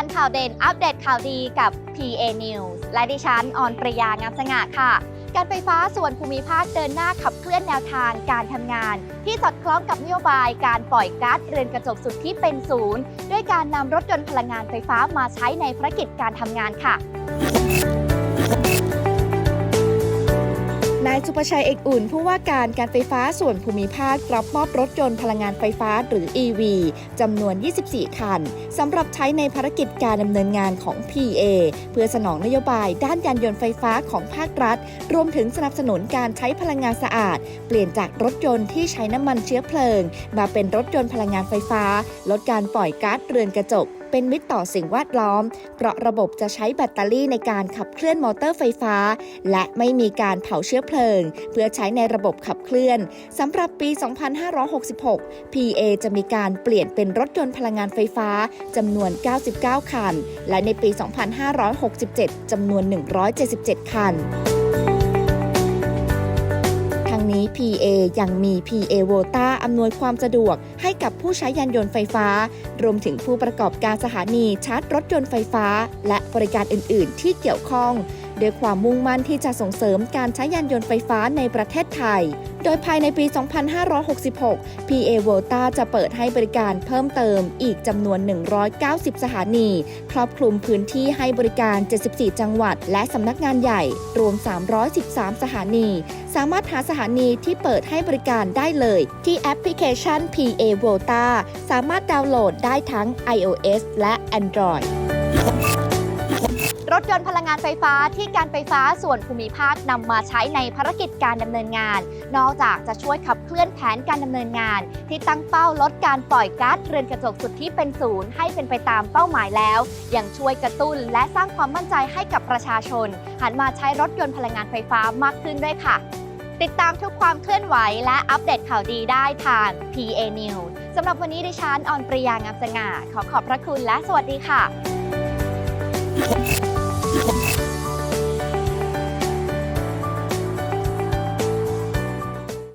านข่าวเด่นอัปเดตข่าวดีกับ PA News และดิฉันออนปริยางามสง่าค่ะ การไฟฟ้าส่วนภูมิภาคเดินหน้าขับเคลื่อนแนวทางการทำงาน ที่สอดคล้องกับนโยบายการปล่อยก๊าซเรือนกระจกสุดที่เป็นศูนย์ ด้วยการนำรถยนต์พลังงานไฟฟ้ามาใช้ในภารกิจการทำงานค่ะ นายสุประชัยเอกอุ่น ผู้ว่าการการไฟฟ้าส่วนภูมิภาครับ มอบรถยนต์พลังงานไฟฟ้าหรือ EV จำนวน 24 คันสำหรับใช้ในภารกิจการดำเนินงานของ PA เพื่อสนองนโยบายด้านยานยนต์ไฟฟ้าของภาครัฐ รวมถึงสนับสนุนการใช้พลังงานสะอาด เปลี่ยนจากรถยนต์ที่ใช้น้ำมันเชื้อเพลิง มาเป็นรถยนต์พลังงานไฟฟ้า ลดการปล่อยก๊าซเรือนกระจก เป็นมิตรต่อสิ่งแวดล้อม เพราะระบบจะใช้แบตเตอรี่ในการขับเคลื่อนมอเตอร์ไฟฟ้า และไม่มีการเผาเชื้อเพลิง เพื่อใช้ในระบบขับเคลื่อนสำหรับปี 2566 PA จะมีการเปลี่ยนเป็นรถยนต์พลังงานไฟฟ้าจำนวน 99 คัน และในปี 2567 จำนวน 177 คัน ทั้งนี้ PA ยังมี PA v o t a อำนวยความสะดวกให้กับผู้ใช้ยานยนต์ไฟฟ้า รวมถึงผู้ประกอบการสถานีชาร์จรถยนต์ไฟฟ้า และบริการอื่น ๆ ที่เกี่ยวข้องด้วยความมุ่งมั่นที่จะส่งเสริมการใช้ยานยนต์ไฟฟ้าในประเทศไทย โดยภายในปี 2566 PA v o t a จะเปิดให้บริการเพิ่มเติมอีกจำนวน 190 สถานี ครอบคลุมพื้นที่ให้บริการ 74 จังหวัด และสำนักงานใหญ่ รวม 313 สถานี สามารถหาสถานีที่เปิดให้บริการได้เลย ที่แอปพลิเคชัน PA v o t a สามารถดาวน์โหลดได้ทั้ง iOS และ Android รถยนต์พลังงานไฟฟ้าที่การไฟฟ้าส่วนภูมิภาคนำมาใช้ในภารกิจการดำเนินงาน นอกจากจะช่วยขับเคลื่อนแผนการดำเนินงาน ที่ตั้งเป้าลดการปล่อยก๊าซเรือนกระจกสุดที่เป็นศูนย์ให้เป็นไปตามเป้าหมายแล้ว ยังช่วยกระตุ้นและสร้างความมั่นใจให้กับประชาชน หันมาใช้รถยนต์พลังงานไฟฟ้ามากขึ้นด้วยค่ะ ติดตามทุกความเคลื่อนไหวและอัปเดตข่าวดีได้ทาง PA News สำหรับวันนี้ดิฉันออนปริยางามสง่า ขอขอบพระคุณและสวัสดีค่ะ